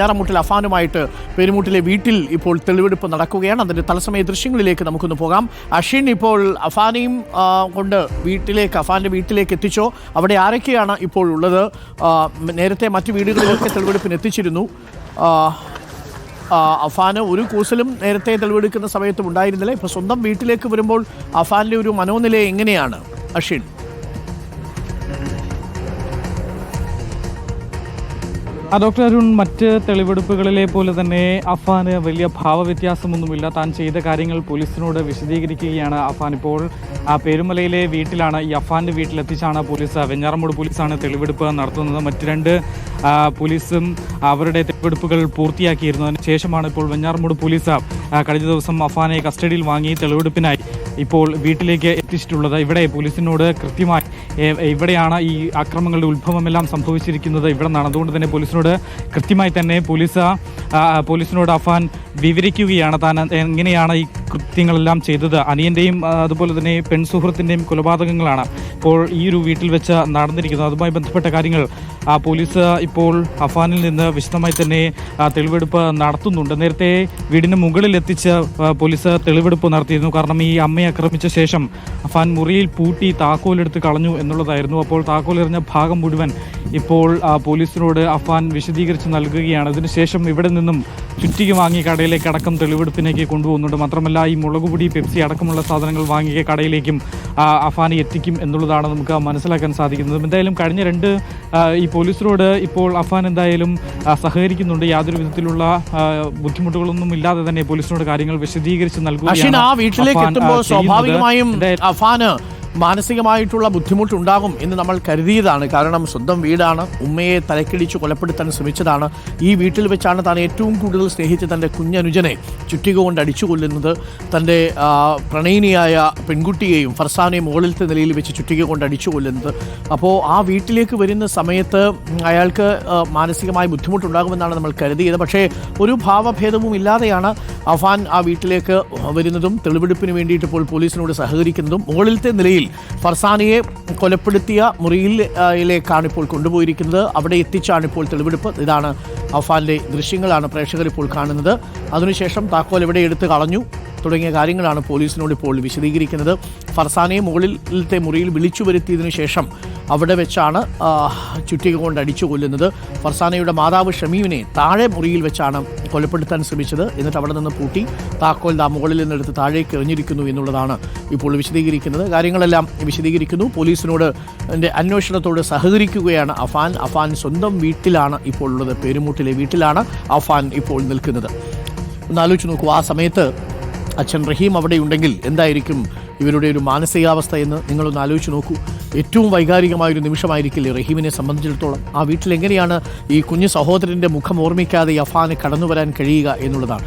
വെഞ്ഞാറമൂട്ടിൽ അഫാനുമായിട്ട് പെരുമൂട്ടിലെ വീട്ടിൽ ഇപ്പോൾ തെളിവെടുപ്പ് നടക്കുകയാണ്. അതിന്റെ തലസമയ ദൃശ്യങ്ങളിലേക്ക് നമുക്കൊന്ന് പോകാം. അഷിൻ ഇപ്പോൾ അഫാനെയും കൊണ്ട് വീട്ടിലേക്ക് അഫാന്റെ വീട്ടിലേക്ക് എത്തിച്ചോ? അവിടെ ആരൊക്കെയാണ് ഇപ്പോൾ ഉള്ളത്? നേരത്തെ മറ്റു വീടുകളിലൊക്കെ തെളിവെടുപ്പിന് എത്തിച്ചിരുന്നു. അഫാന് ഒരു കൂസലും നേരത്തെ തെളിവെടുക്കുന്ന സമയത്തും ഉണ്ടായിരുന്നില്ല. ഇപ്പോൾ സ്വന്തം വീട്ടിലേക്ക് വരുമ്പോൾ അഫാന്റെ ഒരു മനോനില എങ്ങനെയാണ്? അഷിൻ ഡോക്ടർ അരുൺ മറ്റ് തെളിവെടുപ്പുകളിലെ പോലെ തന്നെ അഫാന് വലിയ ഭാവവ്യത്യാസമൊന്നുമില്ല. താൻ ചെയ്ത കാര്യങ്ങൾ പോലീസിനോട് വിശദീകരിക്കുകയാണ് അഫാൻ. ഇപ്പോൾ ആ പെരുമലയിലെ വീട്ടിലാണ് ഈ അഫാന്റെ വീട്ടിലെത്തിച്ചാണ് പോലീസ് വെഞ്ഞാറമൂട് പോലീസാണ് തെളിവെടുപ്പ് നടത്തുന്നത്. മറ്റ് രണ്ട് പോലീസും അവരുടെ തെളിവെടുപ്പുകൾ പൂർത്തിയാക്കിയിരുന്നു. അതിന് ശേഷമാണ് ഇപ്പോൾ വെഞ്ഞാറമൂട് പോലീസ് കഴിഞ്ഞ ദിവസം അഫാനെ കസ്റ്റഡിയിൽ വാങ്ങി തെളിവെടുപ്പിനായി ഇപ്പോൾ വീട്ടിലേക്ക് എത്തിച്ചിട്ടുള്ളത്. ഇവിടെ പോലീസിനോട് കൃത്യമായി ഇവിടെയാണ് ഈ അക്രമങ്ങളുടെ ഉത്ഭവമെല്ലാം സംഭവിച്ചിരിക്കുന്നത്. ഇവിടെ നിന്നാണ് അതുകൊണ്ട് തന്നെ പോലീസിനോട് കൃത്യമായി തന്നെ പോലീസ് പോലീസിനോട് അഫാൻ വിവരിക്കുകയാണ്. താൻ എങ്ങനെയാണ് ഈ കൃത്യങ്ങളെല്ലാം ചെയ്തത്? അനിയന്റെയും അതുപോലെ തന്നെ പെൺസുഹൃത്തിന്റെയും കൊലപാതകങ്ങളാണ് ഇപ്പോൾ ഈ ഒരു വീട്ടിൽ വെച്ച് നടന്നിരിക്കുന്നത്. അതുമായി ബന്ധപ്പെട്ട കാര്യങ്ങൾ പോലീസ് ഇപ്പോൾ അഫാനിൽ നിന്ന് വിശദമായി തന്നെ തെളിവെടുപ്പ് നടത്തുന്നുണ്ട്. നേരത്തെ വീടിന് മുകളിൽ എത്തിച്ച് പോലീസ് തെളിവെടുപ്പ് നടത്തിയിരുന്നു. കാരണം ഈ അമ്മയെ ആക്രമിച്ച ശേഷം അഫാൻ മുറിയിൽ പൂട്ടി താക്കോലെടുത്ത് കളഞ്ഞു എന്നുള്ളതായിരുന്നു. അപ്പോൾ താക്കോൽ എറിഞ്ഞ ഭാഗം മുഴുവൻ ഇപ്പോൾ പോലീസിനോട് അഫാൻ വിശദീകരിച്ച് നൽകുകയാണ്. അതിനുശേഷം ഇവിടെ നിന്നും ചുറ്റിക വാങ്ങി കടയിലേക്ക് അടക്കം തെളിവെടുപ്പിനേക്ക് കൊണ്ടുപോകുന്നുണ്ട്. മാത്രമല്ല ഈ മുളകുപൊടി പെപ്സി അടക്കമുള്ള സാധനങ്ങൾ വാങ്ങിയ കടയിലേക്കും അഫാൻ എത്തിക്കും എന്നുള്ളതാണ് നമുക്ക് മനസ്സിലാക്കാൻ സാധിക്കുന്നത്. എന്തായാലും കഴിഞ്ഞ രണ്ട് ഈ പോലീസിനോട് ഇപ്പോൾ അഫാൻ എന്തായാലും സഹകരിക്കുന്നുണ്ട്. യാതൊരു വിധത്തിലുള്ള ബുദ്ധിമുട്ടുകളൊന്നും ഇല്ലാതെ തന്നെ പോലീസിനോട് കാര്യങ്ങൾ വിശദീകരിച്ച് നൽകുകയാണ് ആ വീട്ടിലേക്ക് എത്തുമ്പോൾ സ്വാഭാവികമായും അഫാന് മാനസികമായിട്ടുള്ള ബുദ്ധിമുട്ടുണ്ടാകും എന്ന് നമ്മൾ കരുതിയതാണ്. കാരണം സ്വന്തം വീടാണ്. ഉമ്മയെ തലക്കിടിച്ച് കൊലപ്പെടുത്താൻ ശ്രമിച്ചതാണ്. ഈ വീട്ടിൽ വെച്ചാണ് താൻ ഏറ്റവും കൂടുതൽ സ്നേഹിച്ച തന്റെ കുഞ്ഞനുജനെ ചുറ്റിക കൊണ്ട് അടിച്ചു കൊല്ലുന്നത് തന്റെ പ്രണയിനിയായ പെൺകുട്ടിയെയും ഫർസാനെയും മുകളിലത്തെ നിലയിൽ വെച്ച് ചുറ്റിക കൊണ്ട് അടിച്ചു കൊല്ലുന്നത് അപ്പോൾ ആ വീട്ടിലേക്ക് വരുന്ന സമയത്ത് അയാൾക്ക് മാനസികമായ ബുദ്ധിമുട്ടുണ്ടാകുമെന്നാണ് നമ്മൾ കരുതിയത്. പക്ഷേ ഒരു ഭാവഭേദവും ഇല്ലാതെയാണ് അഫാൻ ആ വീട്ടിലേക്ക് വരുന്നതും തെളിവെടുപ്പിന് വേണ്ടിയിട്ട് ഇപ്പോൾ പോലീസിനോട് സഹകരിക്കുന്നതും മുകളിലത്തെ നിലയിൽ ഫർസാനയെ കൊലപ്പെടുത്തിയ മുറിയിലേക്കാണ് ഇപ്പോൾ കൊണ്ടുപോയിരിക്കുന്നത്. അവിടെ എത്തിച്ചാണ് ഇപ്പോൾ തെളിവെടുപ്പ്. ഇതാണ് അഫാന്റെ ദൃശ്യങ്ങളാണ് പ്രേക്ഷകർ ഇപ്പോൾ കാണുന്നത്. അതിനുശേഷം താക്കോൽ എവിടെ എടുത്ത് കളഞ്ഞു? തുടങ്ങിയ കാര്യങ്ങളാണ് പോലീസിനോട് ഇപ്പോൾ വിശദീകരിക്കുന്നത്. ഫർസാനയെ മുകളിലത്തെ മുറിയിൽ വിളിച്ചു വരുത്തിയതിനു ശേഷം അവിടെ വെച്ചാണ് ചുറ്റിക കൊണ്ട് അടിച്ചു കൊല്ലുന്നത്. ഫർസാനയുടെ മാതാവ് ഷമീമിനെ താഴെ മുറിയിൽ വെച്ചാണ് കൊലപ്പെടുത്താൻ ശ്രമിച്ചത്. എന്നിട്ട് അവിടെ നിന്ന് പൂട്ടി താക്കോൽ ദാ മുകളിൽ നിന്നെടുത്ത് താഴേക്ക് എറിഞ്ഞിരിക്കുന്നു എന്നുള്ളതാണ് ഇപ്പോൾ വിശദീകരിക്കുന്നത്. കാര്യങ്ങളെല്ലാം വിശദീകരിക്കുന്നു. പോലീസിനോട് അന്വേഷണത്തോട് സഹകരിക്കുകയാണ് അഫാൻ. അഫാൻ സ്വന്തം വീട്ടിലാണ് ഇപ്പോൾ ഉള്ളത്. പേരുമൂട്ടിലെ വീട്ടിലാണ് അഫാൻ ഇപ്പോൾ നിൽക്കുന്നത്. ഒന്ന് ആലോചിച്ച് നോക്കൂ. ആ സമയത്ത് അച്ഛൻ റഹീം അവിടെ ഉണ്ടെങ്കിൽ എന്തായിരിക്കും ഇവരുടെ ഒരു മാനസികാവസ്ഥ എന്ന് നിങ്ങളൊന്ന് ആലോചിച്ച് നോക്കൂ. ഏറ്റവും വൈകാരികമായ ഒരു നിമിഷമായിരിക്കില്ലേ റഹീമിനെ സംബന്ധിച്ചിടത്തോളം. ആ വീട്ടിൽ എങ്ങനെയാണ് ഈ കുഞ്ഞു സഹോദരന്റെ മുഖം ഓർമ്മിക്കാതെ അഫാന് കടന്നു വരാൻ കഴിയുക എന്നുള്ളതാണ്.